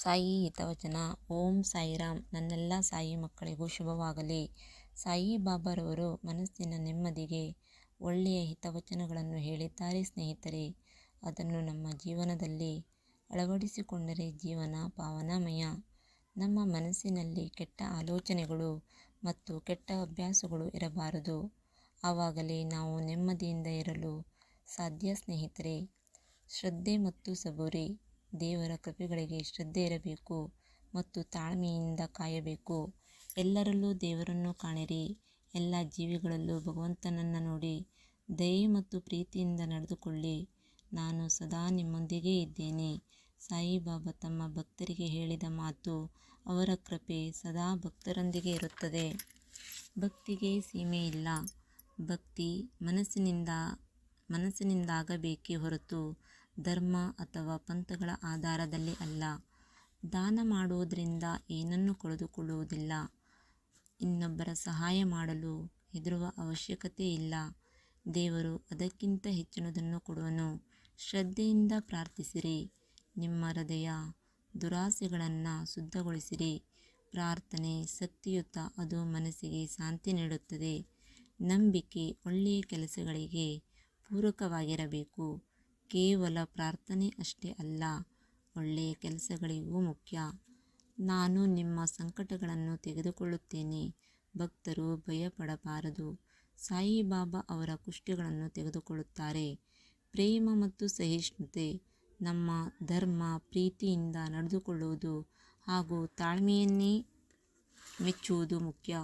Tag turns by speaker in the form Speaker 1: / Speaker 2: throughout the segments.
Speaker 1: ಸಾಯಿ ಹಿತವಚನ ಓಂ ಸಾಯಿರಾಮ್. ನನ್ನೆಲ್ಲ ಸಾಯಿ ಮಕ್ಕಳಿಗೂ ಶುಭವಾಗಲಿ. ಸಾಯಿ ಬಾಬಾರವರು ಮನಸ್ಸಿನ ನೆಮ್ಮದಿಗೆ ಒಳ್ಳೆಯ ಹಿತವಚನಗಳನ್ನು ಹೇಳಿದ್ದಾರೆ ಸ್ನೇಹಿತರೆ. ಅದನ್ನು ನಮ್ಮ ಜೀವನದಲ್ಲಿ ಅಳವಡಿಸಿಕೊಂಡರೆ ಜೀವನ ಪಾವನಮಯ. ನಮ್ಮ ಮನಸ್ಸಿನಲ್ಲಿ ಕೆಟ್ಟ ಆಲೋಚನೆಗಳು ಮತ್ತು ಕೆಟ್ಟ ಅಭ್ಯಾಸಗಳು ಇರಬಾರದು. ಆವಾಗಲೇ ನಾವು ನೆಮ್ಮದಿಯಿಂದ ಇರಲು ಸಾಧ್ಯ ಸ್ನೇಹಿತರೆ. ಶ್ರದ್ಧೆ ಮತ್ತು ಸಬೂರಿ. ದೇವರ ಕೃಪೆಗಳಿಗೆ ಶ್ರದ್ಧೆ ಇರಬೇಕು ಮತ್ತು ತಾಳ್ಮೆಯಿಂದ ಕಾಯಬೇಕು. ಎಲ್ಲರಲ್ಲೂ ದೇವರನ್ನು ಕಾಣಿರಿ. ಎಲ್ಲ ಜೀವಿಗಳಲ್ಲೂ ಭಗವಂತನನ್ನು ನೋಡಿ ದಯೆ ಮತ್ತು ಪ್ರೀತಿಯಿಂದ ನಡೆದುಕೊಳ್ಳಿ. ನಾನು ಸದಾ ನಿಮ್ಮೊಂದಿಗೆ ಇದ್ದೇನೆ. ಸಾಯಿಬಾಬಾ ತಮ್ಮ ಭಕ್ತರಿಗೆ ಹೇಳಿದ ಮಾತು ಅವರ ಕೃಪೆ ಸದಾ ಭಕ್ತರೊಂದಿಗೆ ಇರುತ್ತದೆ. ಭಕ್ತಿಗೆ ಸೀಮೆ ಇಲ್ಲ. ಭಕ್ತಿ ಮನಸ್ಸಿನಿಂದ ಮನಸ್ಸಿನಿಂದಾಗಬೇಕೇ ಹೊರತು ಧರ್ಮ ಅಥವಾ ಪಂಥಗಳ ಆಧಾರದಲ್ಲಿ ಅಲ್ಲ. ದಾನ ಮಾಡುವುದರಿಂದ ಏನನ್ನೂ ಕಳೆದುಕೊಳ್ಳುವುದಿಲ್ಲ. ಇನ್ನೊಬ್ಬರ ಸಹಾಯ ಮಾಡಲು ಹೆದರುವ ಅವಶ್ಯಕತೆ ಇಲ್ಲ. ದೇವರು ಅದಕ್ಕಿಂತ ಹೆಚ್ಚಿನದನ್ನು ಕೊಡುವನು. ಶ್ರದ್ಧೆಯಿಂದ ಪ್ರಾರ್ಥಿಸಿರಿ. ನಿಮ್ಮ ಹೃದಯ ದುರಾಸೆಗಳನ್ನು ಶುದ್ಧಗೊಳಿಸಿರಿ. ಪ್ರಾರ್ಥನೆ ಶಕ್ತಿಯುತ, ಅದು ಮನಸ್ಸಿಗೆ ಶಾಂತಿ ನೀಡುತ್ತದೆ. ನಂಬಿಕೆ ಒಳ್ಳೆಯ ಕೆಲಸಗಳಿಗೆ ಪೂರಕವಾಗಿರಬೇಕು. ಕೇವಲ ಪ್ರಾರ್ಥನೆ ಅಷ್ಟೇ ಅಲ್ಲ, ಒಳ್ಳೆಯ ಕೆಲಸಗಳಿಗೂ ಮುಖ್ಯ. ನಾನು ನಿಮ್ಮ ಸಂಕಟಗಳನ್ನು ತೆಗೆದುಕೊಳ್ಳುತ್ತೇನೆ. ಭಕ್ತರು ಭಯಪಡಬಾರದು. ಸಾಯಿಬಾಬಾ ಅವರ ಕುಷ್ಟಿಗಳನ್ನು ತೆಗೆದುಕೊಳ್ಳುತ್ತಾರೆ. ಪ್ರೇಮ ಮತ್ತು ಸಹಿಷ್ಣುತೆ, ನಮ್ಮ ಧರ್ಮ ಪ್ರೀತಿಯಿಂದ ನಡೆದುಕೊಳ್ಳುವುದು ಹಾಗೂ ತಾಳ್ಮೆಯನ್ನೇ ಮೆಚ್ಚುವುದು ಮುಖ್ಯ.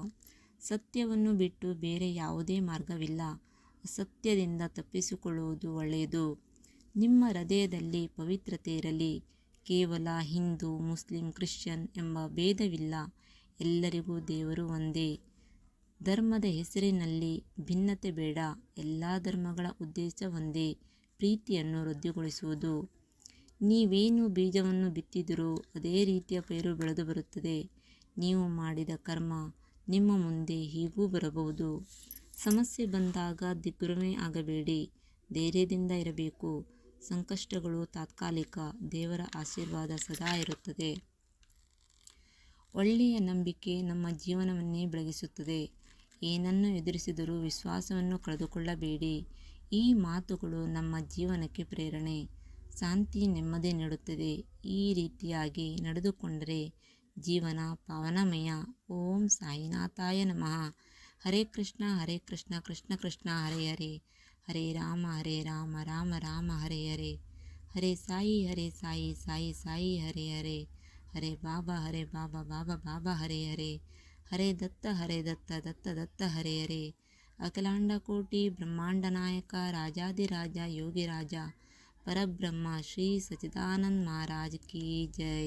Speaker 1: ಸತ್ಯವನ್ನು ಬಿಟ್ಟು ಬೇರೆ ಯಾವುದೇ ಮಾರ್ಗವಿಲ್ಲ. ಅಸತ್ಯದಿಂದ ತಪ್ಪಿಸಿಕೊಳ್ಳುವುದು ಒಳ್ಳೆಯದು. ನಿಮ್ಮ ಹೃದಯದಲ್ಲಿ ಪವಿತ್ರತೆ ಇರಲಿ. ಕೇವಲ ಹಿಂದೂ, ಮುಸ್ಲಿಂ, ಕ್ರಿಶ್ಚಿಯನ್ ಎಂಬ ಭೇದವಿಲ್ಲ. ಎಲ್ಲರಿಗೂ ದೇವರು ಒಂದೇ. ಧರ್ಮದ ಹೆಸರಿನಲ್ಲಿ ಭಿನ್ನತೆ ಬೇಡ. ಎಲ್ಲ ಧರ್ಮಗಳ ಉದ್ದೇಶ ಒಂದೇ. ಪ್ರೀತಿಯನ್ನು ವೃದ್ಧಿಗೊಳಿಸುವುದು. ನೀವೇನು ಬೀಜವನ್ನು ಬಿತ್ತಿದರೂ ಅದೇ ರೀತಿಯ ಪೈರು ಬೆಳೆದು ಬರುತ್ತದೆ. ನೀವು ಮಾಡಿದ ಕರ್ಮ ನಿಮ್ಮ ಮುಂದೆ ಹೀಗೂ ಬರಬಹುದು. ಸಮಸ್ಯೆ ಬಂದಾಗ ದಿಗ್ಭ್ರಮೆ ಆಗಬೇಡಿ. ಧೈರ್ಯದಿಂದ ಇರಬೇಕು. ಸಂಕಷ್ಟಗಳು ತಾತ್ಕಾಲಿಕ ದೇವರ ಆಶೀರ್ವಾದ ಸದಾ ಇರುತ್ತದೆ. ಒಳ್ಳೆಯ ನಂಬಿಕೆ ನಮ್ಮ ಜೀವನವನ್ನೇ ಬೆಳಗಿಸುತ್ತದೆ. ಏನನ್ನು ಎದುರಿಸಿದರೂ ವಿಶ್ವಾಸವನ್ನು ಕಳೆದುಕೊಳ್ಳಬೇಡಿ. ಈ ಮಾತುಗಳು ನಮ್ಮ ಜೀವನಕ್ಕೆ ಪ್ರೇರಣೆ. ಶಾಂತಿ ನೆಮ್ಮದಿ ನೀಡುತ್ತದೆ. ಈ ರೀತಿಯಾಗಿ ನಡೆದುಕೊಂಡರೆ ಜೀವನ ಪಾವನಮಯ. ಓಂ ಸಾಯಿನಾಥಾಯ ನಮಃ. ಹರೇ ಕೃಷ್ಣ ಹರೇ ಕೃಷ್ಣ ಕೃಷ್ಣ ಕೃಷ್ಣ, ಹರೇ ಹರೇ. ಹರೇ ರಾಮ ಹರೇ ರಾಮ ರಾಮ ರಾಮ ಹರೇ ಹರೇ ಹರೇ ಸಾಯಿ ಹರೇ ಸಾಯಿ ಸಾಯಿ ಸಾಯಿ ಹರೇ ಹರೇ ಹರೇ ಬಾಬಾ ಹರೇ ಬಾಬಾ ಬಾಬಾ ಬಾಬಾ ಹರೇ ಹರೇ ಹರೇ ದತ್ತ ಹರೇ ದತ್ತ ದತ್ತ ದತ್ತ ಹರೇ ಹರೇ ಅಖಿಲಾಂಡ ಕೋಟಿ ಬ್ರಹ್ಮಾಂಡ ನಾಯಕ ರಾಜಾದಿರಾಜ ಯೋಗಿರಾಜ ಪರಬ್ರಹ್ಮ ಶ್ರೀ ಸಚ್ಚಿದಾನಂದ ಮಹಾರಾಜ್ ಕಿ ಜೈ